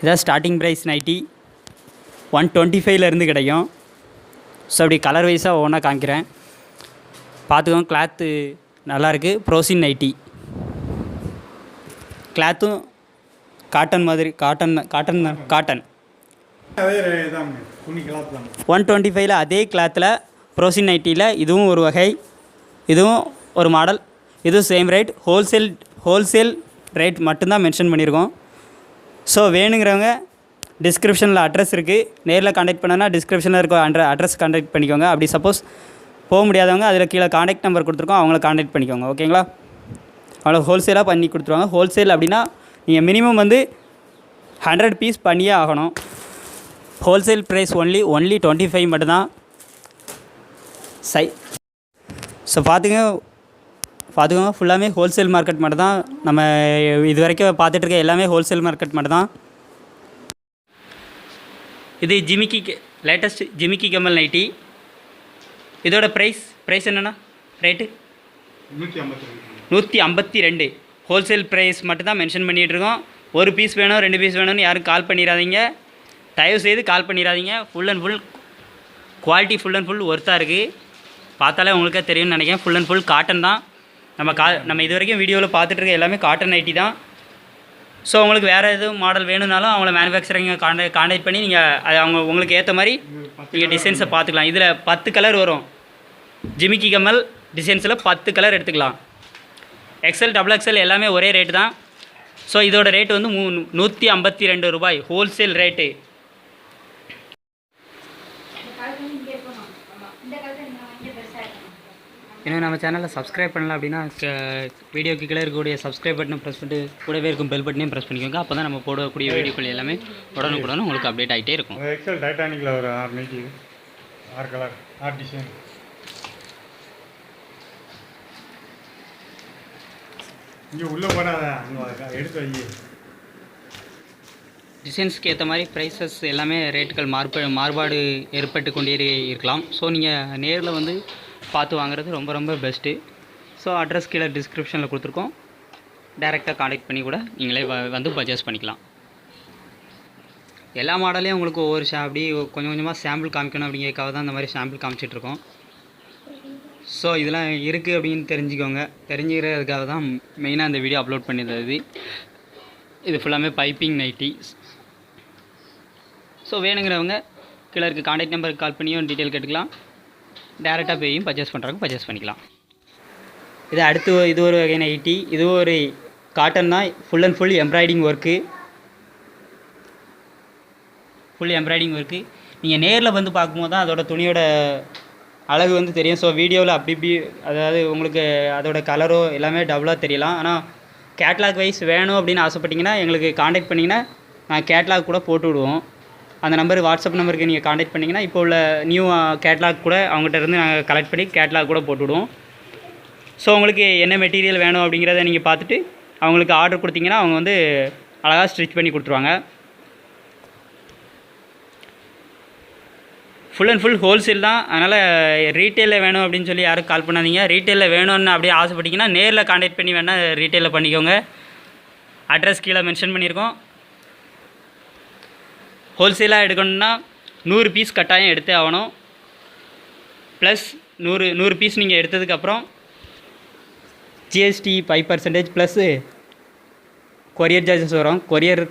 இதான் starting price nighty one twenty ஃபைவ்லேருந்து கிடைக்கும். ஸோ அப்படி கலர் வைஸாக ஒவ்வொன்றா காமிக்கிறேன். பார்த்துக்கோங்க கிளாத்து நல்லாயிருக்கு ப்ரோசின் நைட்டி கிளாத்தும் காட்டன் மாதிரி காட்டன் காட்டன் தான் காட்டன் ஒன் டுவெண்ட்டி ஃபைவ்ல அதே கிளாத்தில் ப்ரோசின் நைட்டியில் இதுவும் ஒரு வகை இதுவும் ஒரு மாடல் இதுவும் same rate wholesale wholesale rate மட்டும்தான் மென்ஷன் பண்ணியிருக்கோம். ஸோ வேணுங்கிறவங்க டிஸ்கிரிப்ஷனில் அட்ரஸ் இருக்குது நேரில் காண்டாக்ட் பண்ணனா டிஸ்கிரிப்ஷனில் இருக்க அட்ர அட்ரஸ் காண்டாக்ட் பண்ணிக்கோங்க. அப்படி சப்போஸ் போக முடியாதவங்க அதில் கீழே காண்டாக்ட் நம்பர் கொடுத்துருக்கோம் அவங்கள காண்டாக்ட் பண்ணிக்கோங்க. ஓகேங்களா அவ்வளோ ஹோல்சேலாக பண்ணி கொடுத்துருவாங்க. ஹோல்சேல் அப்படின்னா நீங்கள் மினிமம் வந்து ஹண்ட்ரட் பீஸ் பண்ணியே ஆகணும். Wholesale price only only twenty five மட்டும்தான். சை ஸோ பார்த்துங்க பார்த்துக்கோங்க ஃபுல்லாமே ஹோல்சேல் மார்க்கெட் மட்டும் தான் நம்ம இது வரைக்கும் பார்த்துட்டு இருக்க எல்லாமே ஹோல்சேல் மார்க்கெட் மட்டும் தான் இது ஜிமிக்கி லேட்டஸ்ட் ஜிமிக்கி கமல் நைட்டி. இதோட ப்ரைஸ் ப்ரைஸ் என்னென்னா? ரேட்டு நூற்றி ஐம்பத்தி ரெண்டு. ஹோல்சேல் ப்ரைஸ் மட்டும் தான் மென்ஷன் பண்ணிகிட்டு இருக்கோம். ஒரு பீஸ் வேணும் ரெண்டு பீஸ் வேணும்னு யாரும் கால் பண்ணிடாதீங்க. தயவு செய்து கால் பண்ணிடாதீங்க. Full and full quality full and full ஒர்த்தாக இருக்குது பார்த்தாலே உங்களுக்கே தெரியும்னு நினைக்கிறேன். ஃபுல் அண்ட் ஃபுல் காட்டன் தான். நம்ம கா நம்ம இது வரைக்கும் வீடியோவில் பார்த்துட்டு இருக்க எல்லாமே காட்டன் நைட்டி தான். ஸோ உங்களுக்கு வேறு எதுவும் மாடல் வேணும்னாலும் அவங்கள மேனுஃபேக்சரிங்கை கான்டாக்ட் கான்டாக்ட் பண்ணி நீங்கள் அது அவங்க உங்களுக்கு ஏற்ற மாதிரி நீங்கள் டிசைன்ஸை பார்த்துக்கலாம். இதில் பத்து கலர் வரும். ஜிமிக்கி கமல் டிசைன்ஸில் பத்து கலர் எடுத்துக்கலாம். எக்ஸல் டபுள் எக்ஸல் எல்லாமே ஒரே ரேட்டு தான். ஸோ இதோட ரேட் வந்து மூ நூற்றி ஐம்பத்தி ரெண்டு ரூபாய். ஹோல்சேல் ரேட்டு இன்னும் நம்ம சேனலில் சப்ஸ்கிரைப் பண்ணல அப்படின்னா வீடியோக்கு கீழே இருக்கக்கூடிய சப்ஸ்கிரைப் பட்டனை ப்ரெஸ் பண்ணிட்டு கூடவே இருக்கும் பெல் பட்டனையும் ப்ரெஸ் பண்ணிக்கோங்க. அப்போ தான் நம்ம போடக்கூடிய வீடியோக்கள் எல்லாமே உடனுக்குடன் உங்களுக்கு அப்டேட் ஆகிட்டே இருக்கும். எக்ஸல் டைட்டானிக்கில் ஒரு ஆறு நைட்டி ஆறு கலர் ஆறு டிசைன் இங்கே உள்ளே போடாத அங்கே எடுத்து வை. டிசைன்ஸ்க்கு ஏற்ற மாதிரி ப்ரைஸஸ் எல்லாமே ரேட்டுகள் மாறுப மாறுபாடு ஏற்பட்டு கொண்டே இரு- இருக்கலாம். ஸோ நீங்கள் நேரில் வந்து பார்த்து வாங்குறது ரொம்ப ரொம்ப பெஸ்ட்டு ஸோ அட்ரஸ் கீழே டிஸ்கிரிப்ஷனில் கொடுத்துருக்கோம். டேரெக்டாக காண்டக்ட் பண்ணி கூட நீங்களே வ- வந்து பர்ச்சேஸ் பண்ணிக்கலாம். எல்லா மாடலையும் உங்களுக்கு ஒவ்வொரு ஷா அப்படி கொஞ்சம் கொஞ்சமாக சாம்பிள் காமிக்கணும் அப்படிங்கிறதுக்காக தான் இந்த மாதிரி சாம்பிள் காமிச்சிட்ருக்கோம் ஸோ இதெல்லாம் இருக்குது அப்படின்னு தெரிஞ்சுக்கோங்க. தெரிஞ்சுக்கிறதுக்காக தான் மெயினாக இந்த வீடியோ அப்லோட் பண்ணியிருந்தது. இது ஃபுல்லாமே பைப்பிங் நைட்டி ஸோ வேணுங்கிறவங்க கீழே இருக்க காண்டாக்ட் நம்பருக்கு கால் பண்ணியும் டீட்டெயில் கேட்டுக்கலாம். டேரெக்டாக போய் பர்ச்சேஸ் பண்ணுறவங்க பர்ச்சேஸ் பண்ணிக்கலாம். இது அடுத்து இது ஒரு வகையான ஐடி இது ஒரு காட்டன் தான் full and full embroidering work full embroidering work நீங்கள் நேரில் வந்து பார்க்கும்போது தான் அதோட துணியோட அழகு வந்து தெரியும். ஸோ வீடியோவில் அப்படி இப்படி அதாவது உங்களுக்கு அதோட கலரோ எல்லாமே டபுளாக தெரியலாம். ஆனால் கேட்லாக் வைஸ் வேணும் அப்படின்னு ஆசைப்பட்டீங்கன்னா எங்களுக்கு காண்டாக்ட் பண்ணிங்கன்னா நான் கேட்லாக் கூட போட்டு விடுவோம். அந்த நம்பர் வாட்ஸ்அப் நம்பருக்கு நீங்கள் காண்டாக்ட் பண்ணிங்கன்னா இப்போ உள்ள நியூ கேட்லாக் கூட அவங்ககிட்ட இருந்து நாங்கள் கலெக்ட் பண்ணி கேட்லாக் கூட போட்டுவிடுவோம். ஸோ உங்களுக்கு என்ன மெட்டீரியல் வேணும் அப்படிங்கிறத நீங்கள் பார்த்துட்டு அவங்களுக்கு ஆர்டர் கொடுத்தீங்கன்னா அவங்க வந்து அழகாக ஸ்டிச் பண்ணி கொடுத்துருவாங்க. ஃபுல் அண்ட் ஃபுல் ஹோல்சேல் தான். அதனால் ரீட்டெயிலில் வேணும் அப்படின்னு சொல்லி யாரும் கால் பண்ணாதீங்க. ரீட்டெயிலில் வேணும்னு அப்படியே ஆசைப்பட்டீங்கன்னா நேரில் காண்டாக்ட் பண்ணி வேணால் ரீட்டெயிலில் பண்ணிக்கோங்க. அட்ரஸ் கீழே மென்ஷன் பண்ணியிருக்கோம். ஹோல்சேலாக எடுக்கணும்னா நூறு பீஸ் கட்டாயம் எடுத்தே ஆகணும். ப்ளஸ் நூறு நூறு பீஸ் நீங்கள் எடுத்ததுக்கப்புறம் GST five percentage plus courier charges வரும். கொரியர்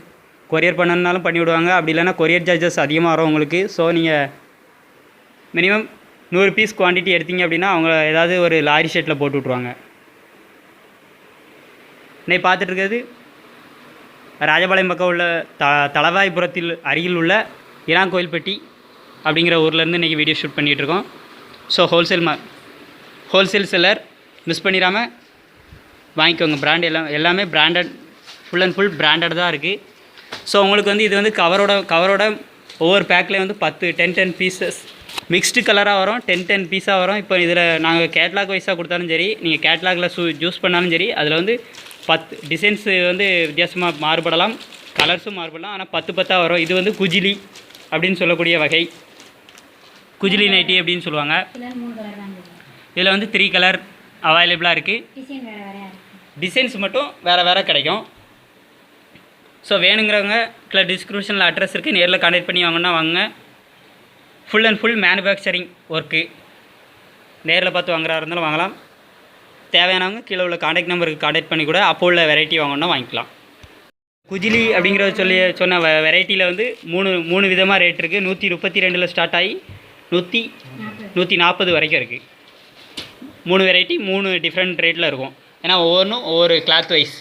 கொரியர் பண்ணணுனாலும் பண்ணி விடுவாங்க. அப்படி இல்லைன்னா கொரியர் சார்ஜஸ் அதிகமாக வரும் உங்களுக்கு. ஸோ நீங்கள் மினிமம் நூறு பீஸ் குவான்டிட்டி எடுத்தீங்க அப்படின்னா அவங்க ஏதாவது ஒரு லாரி ஷெட்டில் போட்டு விட்ருவாங்க இன்னைக்கு பார்த்துட்டு இருக்கிறது ராஜபாளையம் பக்கம் உள்ள த தளவாய்புரத்தில் அருகில் உள்ள இரான் கோயில்பட்டி அப்படிங்கிற ஊர்லேருந்து இன்றைக்கி வீடியோ ஷூட் பண்ணிகிட்டு இருக்கோம். ஸோ ஹோல்சேல் மா ஹோல்சேல் செல்லர் மிஸ் பண்ணிடாமல் வாங்கிக்கோங்க. பிராண்ட் எல்லாம் எல்லாமே branded full and full branded தான் இருக்குது ஸோ உங்களுக்கு வந்து இது வந்து கவரோட கவரோட ஒவ்வொரு பேக்லேயும் வந்து பத்து டென் டென் பீசஸ் மிக்ஸ்டு கலராக வரும் டென் டென் பீஸாக வரும். இப்போ இதில் நாங்கள் கேட்லாக் வைஸாக கொடுத்தாலும் சரி நீங்கள் கேட்லாகில் சூ ஜூஸ் பண்ணாலும் சரி அதில் வந்து பத்து டிசைன்ஸு வந்து வித்தியாசமாக மாறுபடலாம் கலர்ஸும் மாறுபடலாம். ஆனால் பத்து பத்தாக வரும். இது வந்து குஜிலி அப்படின்னு சொல்லக்கூடிய வகை. குஜிலி நைட்டி அப்படின்னு சொல்லுவாங்க. இதில் வந்து த்ரீ கலர் அவைலபிளாக இருக்குது டிசைன்ஸ் மட்டும் வேறு வேறு கிடைக்கும். ஸோ வேணுங்கிறவங்க கீழே டிஸ்கிரிப்ஷனில் அட்ரஸ் இருக்குது நேரில் கான்டாக்ட் பண்ணி வாங்கினா வாங்க. Full and full manufacturing work நேரில் பார்த்து வாங்குறா இருந்தாலும் வாங்கலாம். தேவையானவங்க கீழே உள்ள காண்டாக்ட் நம்பருக்கு காண்டாக்ட் பண்ணி கூட அப்போ உள்ள வெரைட்டி வாங்கணும்னா வாங்கிக்கலாம். குஜிலி அப்படிங்கிற சொல்லி சொன்ன வெரைட்டியில் வந்து மூணு மூணு விதமாக ரேட் இருக்குது நூற்றி முப்பத்தி ரெண்டில் ஸ்டார்ட் ஆகி நூற்றி நூற்றி நாற்பது வரைக்கும் இருக்குது மூணு வெரைட்டி மூணு டிஃப்ரெண்ட் ரேட்டில் இருக்கும். ஏன்னா ஒவ்வொன்றும் ஒவ்வொரு cloth wise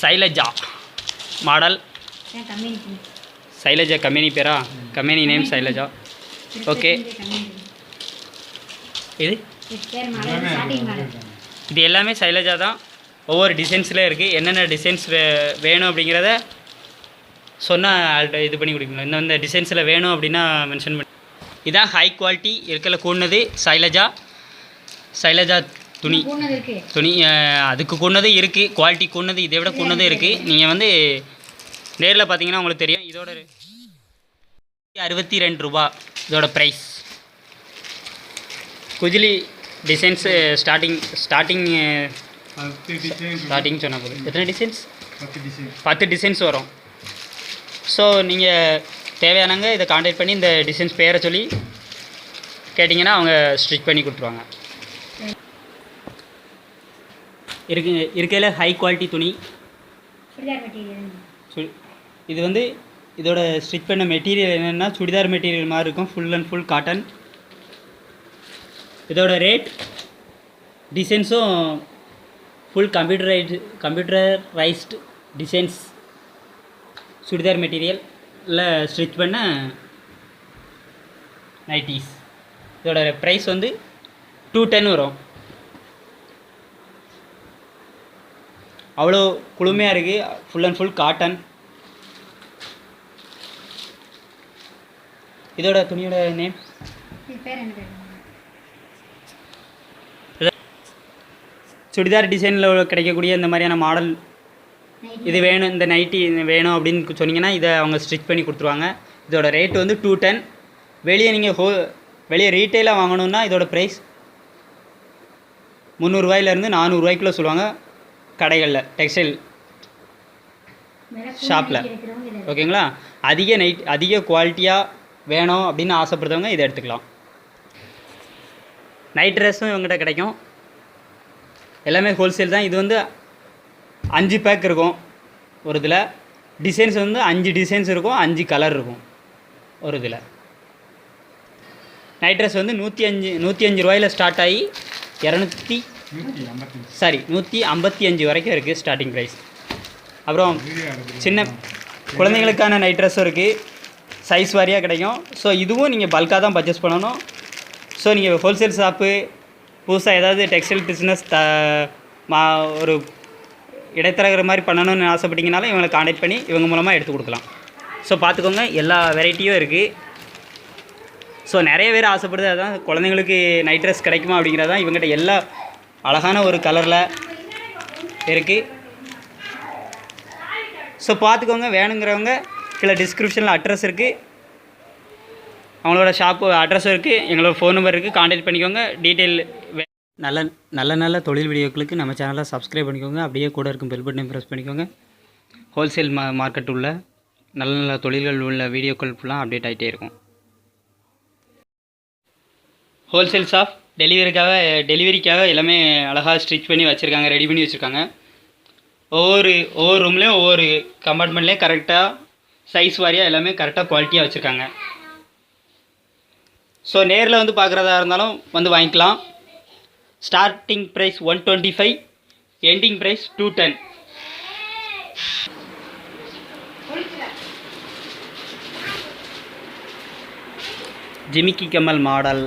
Sailaja model Sailaja company பேரா? Company name Sailaja. ஓகே. இது? இது எல்லாமே சைலஜா தான். ஒவ்வொரு டிசைன்ஸில் இருக்குது என்னென்ன டிசைன்ஸ் வே வேணும் அப்படிங்கிறத சொன்னால் இது பண்ணி கொடுக்கணும். இந்த இந்த டிசைன்ஸில் வேணும் அப்படின்னா மென்ஷன் பண்ணி இதான் ஹை குவாலிட்டி இருக்கல கூடனது சைலஜா. சைலஜா துணி. துணி அதுக்கு கூடனது இருக்குது குவாலிட்டி கூடனது இதை விட கூடனது இருக்குது நீங்கள் வந்து நேரில் பார்த்தீங்கன்னா உங்களுக்கு தெரியும். இதோட அறுபத்தி ரெண்டு ரூபா. இதோட ப்ரைஸ் குஜிலி டிசைன்ஸு ஸ்டார்டிங் ஸ்டார்டிங் ஸ்டார்டிங் சொன்னால் போதும். எத்தனை டிசைன்ஸ் பத்து டிசைன் பத்து டிசைன்ஸ் வரும். ஸோ நீங்கள் தேவையானவங்க இதை காண்டாக்ட் பண்ணி இந்த டிசைன்ஸ் பேரை சொல்லி கேட்டிங்கன்னா அவங்க ஸ்டிச் பண்ணி கொடுத்துருவாங்க. இருக்கு இருக்கையில் ஹை குவாலிட்டி துணி. சு- இது வந்து இதோட ஸ்டிச் பண்ண மெட்டீரியல் என்னென்னா சுடிதார் மெட்டீரியல் மாதிரி இருக்கும் ஃபுல் அண்ட் ஃபுல் காட்டன் இதோட rate டிசைன்ஸும் full computerised computerised designs churidar மெட்டீரியலில் ஸ்டிச் பண்ண நைட்டிஸ் இதோட ப்ரைஸ் வந்து டூ டென் வரும். அவ்வளோ குளுமையாக இருக்குது ஃபுல் அண்ட் ஃபுல் காட்டன் இதோட துணியோட நேம் சுடிதார் டிசைனில் கிடைக்கக்கூடிய இந்த மாதிரியான மாடல் இது வேணும் இந்த நைட்டி வேணும் அப்படின்னு சொன்னீங்கன்னா இதை அவங்க ஸ்டிச் பண்ணி கொடுத்துருவாங்க. இதோட ரேட் வந்து டூ டென் வெளியே நீங்கள் ஹோ வெளியே ரீட்டெயிலாக வாங்கணுன்னா இதோட ப்ரைஸ் முந்நூறுரூவாயிலேருந்து நானூறுரூவாய்க்குள்ளே சொல்லுவாங்க. கடைகளில் டெக்ஸ்டைல் இதை ஓகேங்களா? அதிக நைட் அதிக குவாலிட்டியாக வேணும் அப்படின்னு ஆசைப்படுறவங்க இதை எடுத்துக்கலாம். நைட் ட்ரெஸ்ஸும் இவங்ககிட்ட கிடைக்கும். எல்லாமே ஹோல்சேல் தான். இது வந்து அஞ்சு பேக் இருக்கும் ஒரு இதில். டிசைன்ஸ் வந்து அஞ்சு டிசைன்ஸ் இருக்கும் அஞ்சு கலர் இருக்கும் ஒரு இதில். நைட் ட்ரெஸ் வந்து நூற்றி அஞ்சு நூற்றி அஞ்சு ரூபாயில் ஸ்டார்ட் ஆகி இரநூத்தி சாரி நூற்றி ஐம்பத்தி அஞ்சு வரைக்கும் இருக்குது ஸ்டார்டிங் ப்ரைஸ் அப்புறம் சின்ன குழந்தைங்களுக்கான நைட் ட்ரெஸ்ஸும் இருக்குது சைஸ் வாரியாக கிடைக்கும். ஸோ இதுவும் நீங்கள் பல்காக தான் பர்ச்சேஸ் பண்ணணும். ஸோ நீங்கள் ஹோல்சேல் ஷாப்பு புதுசாக ஏதாவது டெக்ஸ்டைல் பிஸ்னஸ் த மா ஒரு இடைத்தரகர் மாதிரி பண்ணணும்னு ஆசைப்பட்டீங்கனாலும் இவங்களை காண்டாக்ட் பண்ணி இவங்க மூலமாக எடுத்து கொடுக்கலாம். ஸோ பார்த்துக்கோங்க. எல்லா வெரைட்டியும் இருக்குது ஸோ நிறைய பேர் ஆசைப்படுது அதான். குழந்தைங்களுக்கு நைட் ட்ரெஸ் கிடைக்குமா அப்படிங்கிறது தான் இவங்ககிட்ட எல்லா அழகான ஒரு கலரில் இருக்குது ஸோ பார்த்துக்கோங்க வேணுங்கிறவங்க கீழே டிஸ்கிரிப்ஷனில் அட்ரஸ் இருக்குது அவங்களோட ஷாப்பு அட்ரஸும் இருக்குது எங்களோட ஃபோன் நம்பர் இருக்குது காண்டாக்ட் பண்ணிக்கோங்க. டீட்டெயில் நல்ல நல்ல நல்ல தொழில் வீடியோக்களுக்கு நம்ம சேனலை சப்ஸ்கிரைப் பண்ணிக்கோங்க. அப்படியே கூட இருக்கும் பெல் பட்டனை ப்ரெஸ் பண்ணிக்கோங்க. ஹோல்சேல் மா மார்க்கெட் உள்ள நல்ல நல்ல தொழில்கள் உள்ள வீடியோக்கள் ஃபுல்லாக அப்டேட் ஆகிட்டே இருக்கும். ஹோல்சேல் ஷாப் டெலிவரிக்காக டெலிவரிக்காக எல்லாமே அழகாக ஸ்டிச் பண்ணி வச்சுருக்காங்க ரெடி பண்ணி வச்சுருக்காங்க. ஒவ்வொரு ஒவ்வொரு ரூம்லேயும் ஒவ்வொரு கம்பார்ட்மெண்ட்லேயும் கரெக்டாக சைஸ் வாரியாக எல்லாமே கரெக்டாக குவாலிட்டியாக வச்சுருக்காங்க. ஸோ நேரில் வந்து பார்க்குறதா இருந்தாலும் வந்து வாங்கிக்கலாம். Starting price one twenty five ending price two ten Jimikki Kammal model.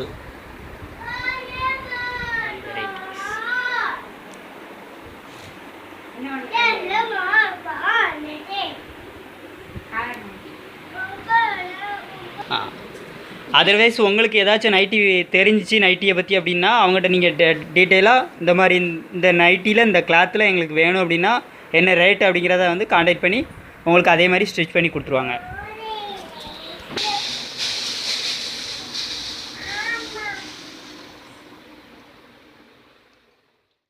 Otherwise உங்களுக்கு ஏதாச்சும் நைட்டி தெரிஞ்சிச்சு நைட்டியை பற்றி அப்படின்னா அவங்ககிட்ட நீங்கள் டே டீட்டெயிலாக இந்த மாதிரி இந்த நைட்டியில் இந்த கிளாத்தில் எங்களுக்கு வேணும் அப்படின்னா என்ன ரேட் அப்படிங்கிறத வந்து காண்டாக்ட் பண்ணி உங்களுக்கு அதே மாதிரி ஸ்டிச் பண்ணி கொடுத்துருவாங்க.